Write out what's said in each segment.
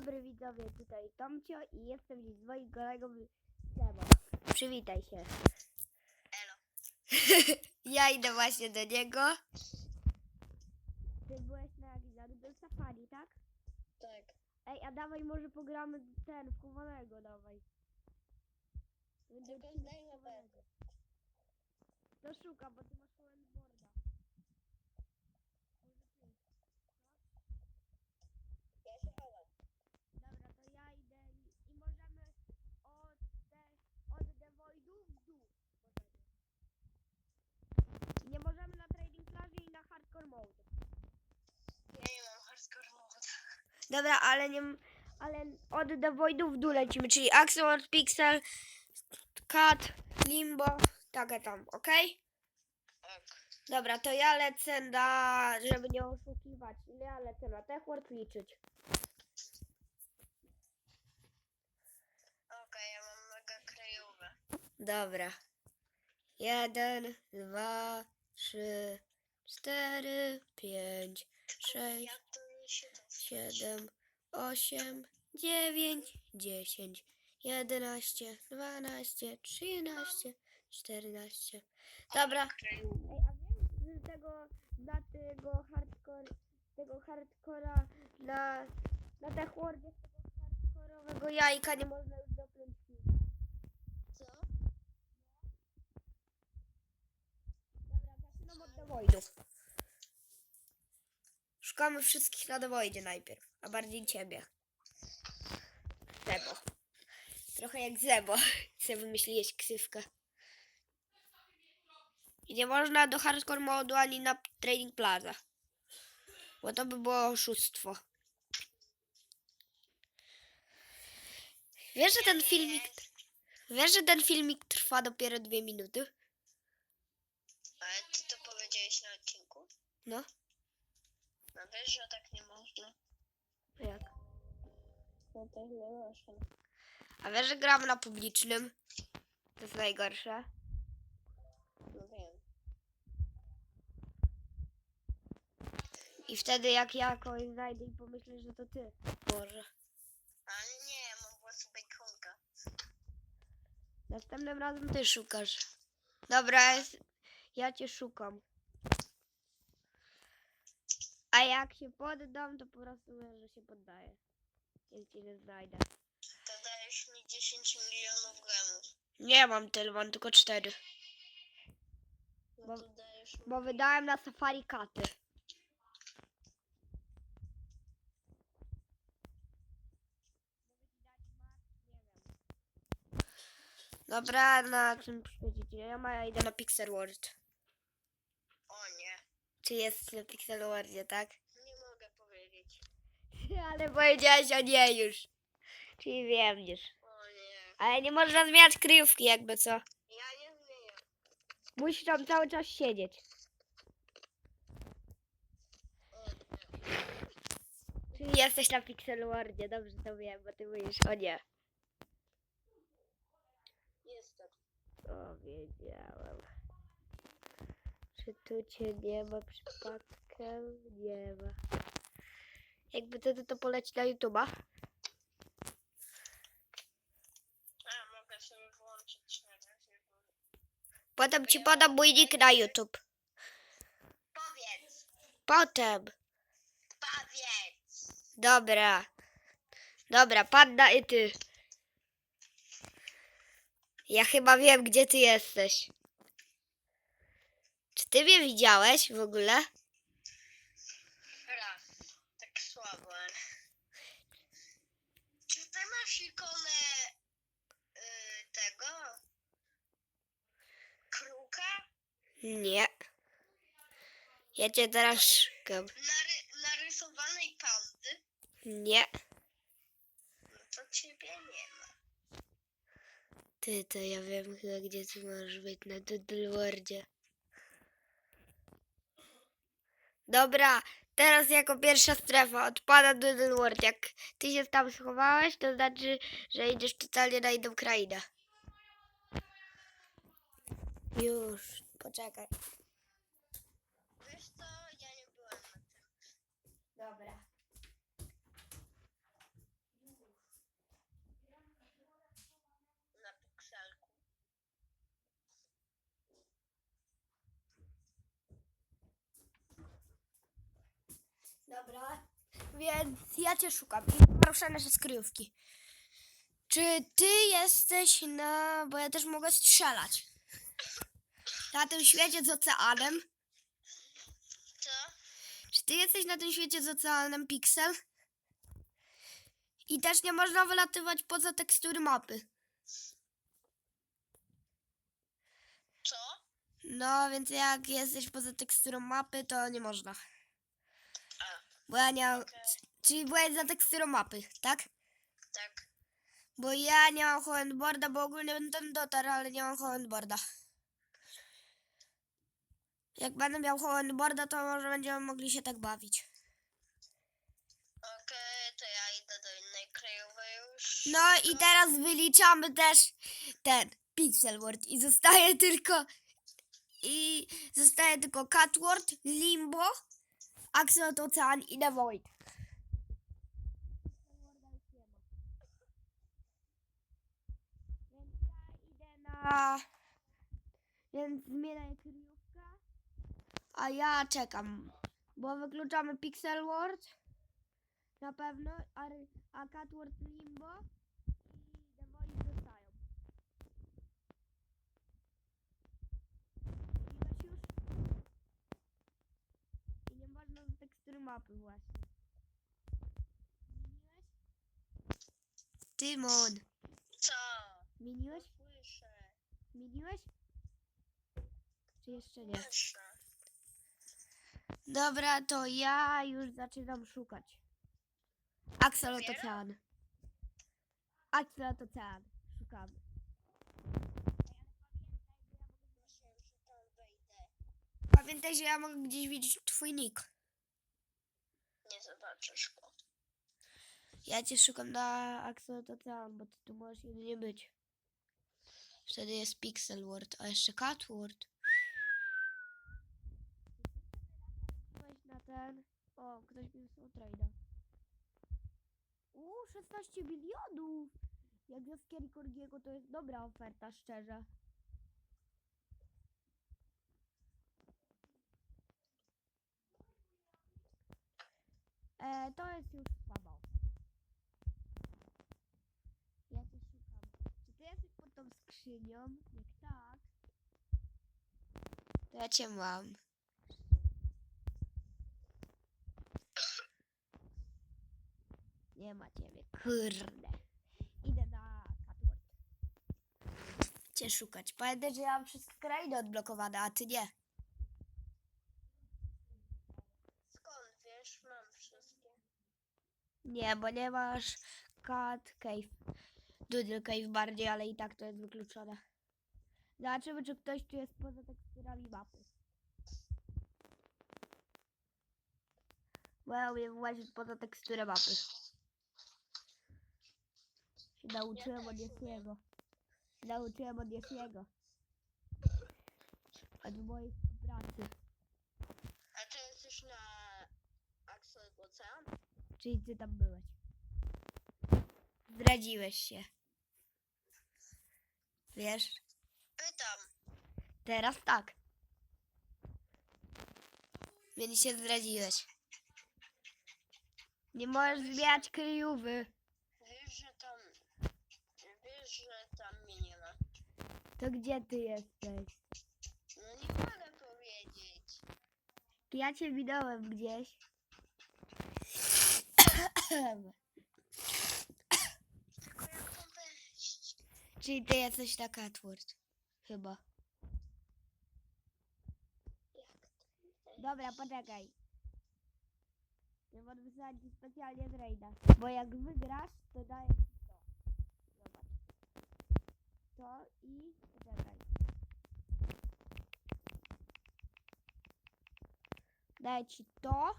dobry widzowie, tutaj Tomcio i jestem z moim kolegą Sebo. Przywitaj się. Elo. ja idę właśnie do niego. Ty byłeś na do safari, tak? Tak. Ej, a dawaj może pogramy ten, w chowanego dawaj. Będzie Tylko odcinek zdejmę chowanego. To szuka, bo ty masz wallboarda. Może ty. Ja się chowam. Dobra, to ja idę i, i możemy od te, od The Voidu w dół. Możemy. Nie możemy na trading plaży i na hardcore mode. Ja nie mam hardcore mode. Dobra, ale nie, ale od The Voidu w dół lecimy, czyli Axelot, Pixel, Cat, Limbo, takie tam, okej? Ok. Dobra, to ja lecę na, żeby nie oszukiwać, ja lecę na Techword liczyć. Okej, ja mam mega krajówę. Dobra. Jeden, dwa, trzy, cztery, pięć, sześć, Ja siedem, osiem, dziewięć, dziesięć, jedenaście, dwanaście, trzynaście, czternaście. Dobra. Ej, a wiesz, że tego, na tego hardcore, tego hardcora, na, na techwordzie tego hardcorowego jajka nie można już dopiąć. Co? Dobra, zaczynam od Devoidów. Szukamy wszystkich na Devoidzie najpierw, a bardziej ciebie. Zebo. Trochę jak Zebo. Chcę wymyślić ksywkę. I nie można do hardcore modu ani na Trading Plaza. Bo to by było oszustwo. Wiesz, że ten filmik... Wiesz, że ten filmik trwa dopiero dwie minuty? Ale ty to powiedziałeś na odcinku? No. No że tak nie można. Jak? No tak nie można. A wiesz, że gramy na publicznym? To jest najgorsze. No wiem. I wtedy jak ja kogoś znajdę i pomyślę, że to ty. Boże. Ale nie, mam głos bajkonka. Następnym razem ty szukasz. Dobra, jest, ja cię szukam. A jak się poddam, to po prostu mówię, że się poddaję. Jak cię nie znajdę. To dajesz mi 10 milionów gramów. Nie mam tyle, mam tylko cztery. No Bo- to dajesz mi... Bo wydałem na safari katy. Dobra, na czym przyjdziecie? Ja ma, idę na Pixel World. Czy jest na Pixel Worldzie, tak? Nie mogę powiedzieć. Ale powiedziałeś o nie już. Czyli wiem już. O nie. Ale nie można zmieniać kryjówki jakby co. Ja nie zmienię. Musisz tam cały czas siedzieć. O nie. Czyli jesteś na Pixel Worldzie, dobrze to wiem, bo ty mówisz o nie. Jestem. O, wiedziałem. Czy tu cię nie ma przypadkiem? Nie ma. Jakby wtedy to poleci na YouTube'a. A, mogę sobie włączyć na razie. Potem ci podam mój nick na YouTube. Powiedz. Potem. Powiedz. Dobra. Dobra, panda i ty. Ja chyba wiem, gdzie ty jesteś. Ty mnie widziałeś w ogóle? Raz. Tak słabo. ale- Czy ty masz ikonę y, tego? Kruka? Nie. Ja cię teraz szukam. Nary narysowanej pandy? Nie. No to ciebie nie ma. Ty, to ja wiem chyba, gdzie ty możesz być na Doodlewordzie. Dobra, teraz jako pierwsza strefa odpada Doodleword. Jak ty się tam schowałeś, to znaczy, że idziesz totalnie na inną krainę. Już, poczekaj. Wiesz co? Ja nie byłem na tym. Dobra. Więc ja cię szukam i proszę nasze skryjówki. Czy ty jesteś na... bo ja też mogę strzelać. Na tym świecie z oceanem. Co? Czy ty jesteś na tym świecie z oceanem Pixel? I też nie można wylatywać poza tekstury mapy. Co? No, więc jak jesteś poza teksturą mapy, to nie można. Bo ja nie mam... okej. Czyli byłeś za teksturą mapy, tak? Tak. Bo ja nie mam handboarda, bo ogólnie bym tam dotarł, ale nie mam handboarda. Jak będę miał handboarda, to może będziemy mogli się tak bawić. Okej, to ja idę do innej krajowej już. No i teraz wyliczamy też ten Pixel World i zostaje tylko i zostaje tylko Catword, Limbo, Axolot Ocean i The Void. Więc idę na... Więc zmienię kryjówkę. A ja czekam, bo wykluczamy Pixel World na pewno, a, a Catword Limbo i The Void zostają. Zmieniłeś już? I nie można z tekstury mapy właśnie. Zmieniłeś? Tymon, Co? zmieniłeś? Słyszę. Zmieniłeś? Czy jeszcze nie? Słyszę. Dobra, to ja już zaczynam szukać. Axolot Dopiero? Ocean. Axolot Ocean. Szukamy. Pamiętaj, że ja mogę gdzieś widzieć twój nick. Go. Ja cię szukam na Ocean, bo ty tu możesz jedynie być. Wtedy jest Pixel World, a jeszcze Cat World. Weź na ten. O, ktoś mi wysłał trade'a. Uuu, 16 milionów! Jak za Scary Corgiego to jest dobra oferta, szczerze. E, to jest już oferta. Ja cię szukam. Czy ty jesteś pod tą skrzynią? Jak tak, to ja cię mam. Nie ma ciebie, kurde. Idę na Catwalk. Cię szukać. Pamiętaj, że ja mam wszystkie krainy odblokowane, a ty nie. Skąd wiesz? Mam wszystkie. Nie, bo nie masz Cat Cave. Doodle Cave bardziej, ale i tak to jest wykluczone. Zobaczymy, czy ktoś tu jest poza teksturami mapy. Bo ja umiem włazić poza teksturę mapy. Się nauczyłem od. Się nauczyłem od Yesiego. Od mojej pracy. A ty jesteś na Axel Ocean? Czyli ty tam byłeś. Zdradziłeś się. Wiesz? Pytam. Teraz tak. Więc się zdradziłeś. Nie możesz zmieniać kryjówy. Wiesz, że tam... Wiesz, że tam mnie nie ma. To gdzie ty jesteś? No nie mogę powiedzieć. Ja cię widałem gdzieś. Tylko jak wejść? Czyli ty jesteś na Catword. Chyba. Jak tam wejść? Dobra, poczekaj. Ja wysyłać ci specjalnie z Rejda. Bo jak wygrasz, to daję ci to. Zobacz. To i... Poczekaj. Daję ci to.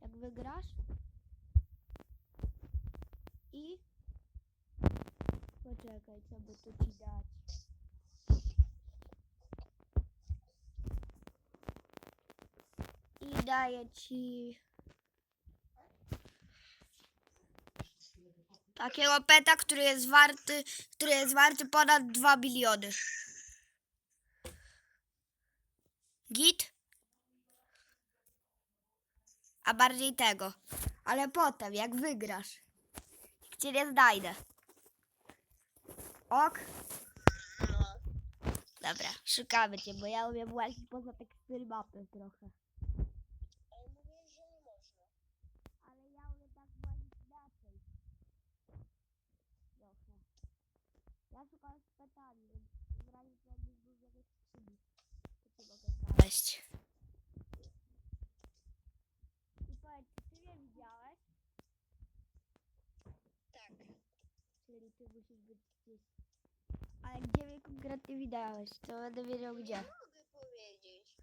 Jak wygrasz. I... Poczekaj, co by tu ci dać. I daję ci... Takiego peta, który jest warty, który jest warty ponad 2 biliony. Git? A bardziej tego. Ale potem, jak wygrasz. Cię nie znajdę. Ok? Dobra, szukamy cię, bo ja umiem łazić poza tekstyl mapy trochę. Tak. Ja szukam spetani, więc w razie co jakbyś był w jakiejś skrzyni, to cię mogę znaleźć. I powiedz, czy ty mnie widziałeś? Tak. Czyli ty musisz być gdzieś... Ale gdzie mnie konkretnie widziałeś? To będę wiedział gdzie. Nie mogę powiedzieć.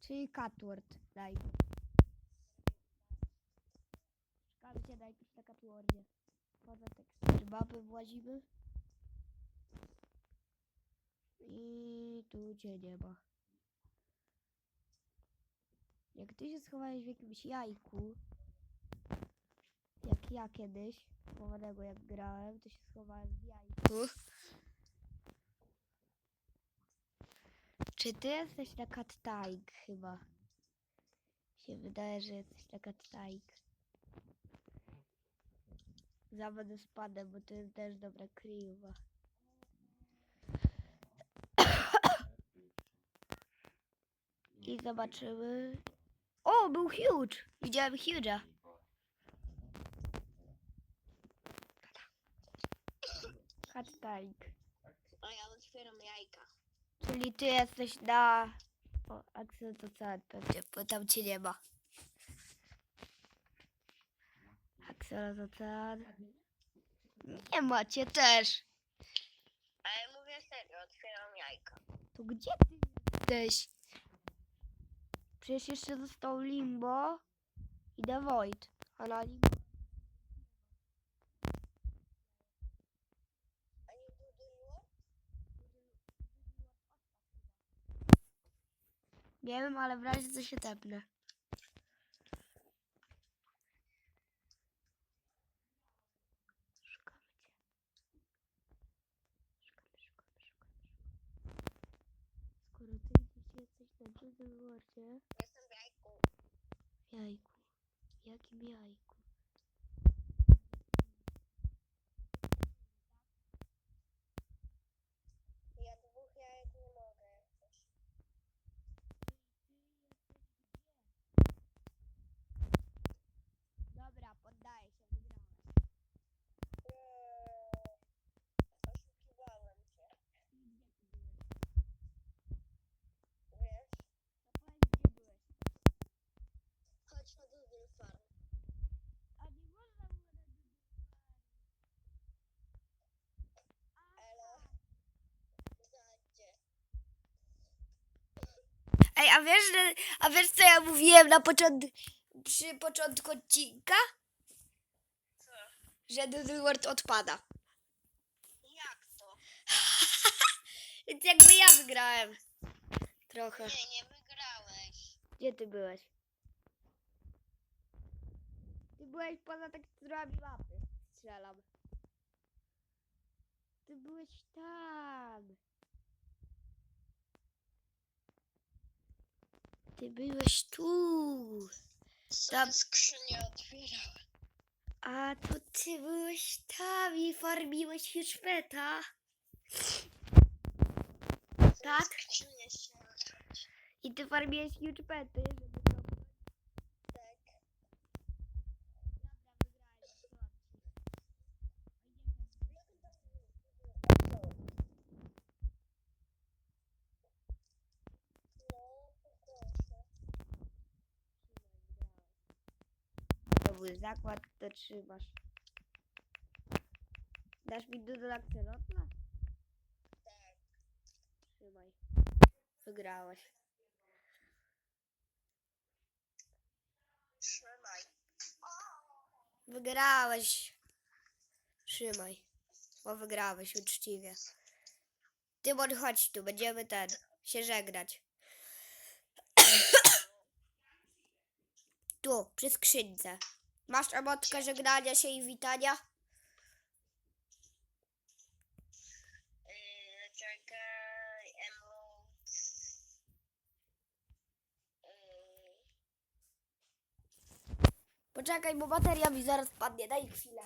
Czyli Catword, daj. Szukamy cię najpierw na Catwordzie. Poza tekstur mapy włazimy. I tu cię nie ma. Jak ty się schowałeś w jakimś jajku, ja kiedyś, chowanego jak grałem, to się schowałem w jajku. Czy ty jesteś na Kattaik chyba? Się wydaje, że jesteś na Kattaik. Zawody spadę, bo to jest też dobra kryjowa. I zobaczymy. O, był huge! Widziałem huge'a. Kattaik. A ja otwieram jajka. Czyli ty jesteś na... O, akcent ocean pewnie, bo tam cię nie ma. Akcent ocean. Nie macie też. Ale mówię serio, otwieram jajka. To gdzie ty jesteś? Przecież jeszcze został Limbo i The Void. A na Limbo... A nie budują? Nie wiem, ale w razie co się tepnę. Szukamy cię. Szukamy, szukamy, szukamy, szukamy. Skoro ty gdzieś jesteś na drugim worcie, Jestem w jajku. w jajku. Jakim jajku? Ja dwóch jajek nie mogę jakoś. Dobra, poddaję się, wygrałeś. Eee, Oszukiwałem cię. Wiesz? To powiedz, gdzie byłeś. Chodź na Doodle Farm. A nie można było na drugim Elo. Zadzie. Ej, a wiesz, że, a wiesz co ja mówiłem na początku, przy początku odcinka? Co? Że Doodle World odpada. Jak to? Więc jakby ja wygrałem. Trochę. Nie, nie wygrałeś. Gdzie ty byłeś? Ty byłeś poza teksturami mapy. Strzelam. Ty byłeś tam. Ty byłeś tu. Tam- skrzynię otwierałem. A to ty byłeś tam i farmiłeś Hitchpeta. Tak? Skrzynię się otworzyć. I ty farmiłeś Hitchpety, żeby to... Tak. No, proszę. To był zakład, to trzymasz. Dasz mi dużo akcelotla? Tak. Trzymaj. Wygrałeś. Trzymaj. Wygrałeś. Trzymaj. Bo wygrałeś uczciwie. Tymon, chodź tu, będziemy ten, się żegnać. tu, przy skrzynce. Masz emotkę żegnania się i witania? Yy, czekaj, emotes. Yy, Poczekaj, bo bateria mi zaraz padnie. Daj chwilę.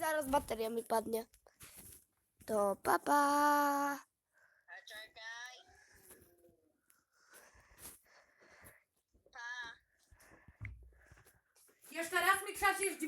Zaraz bateria mi padnie. To papa. A czekaj. Pa. Jeszcze raz mi krzaczysz drzwi?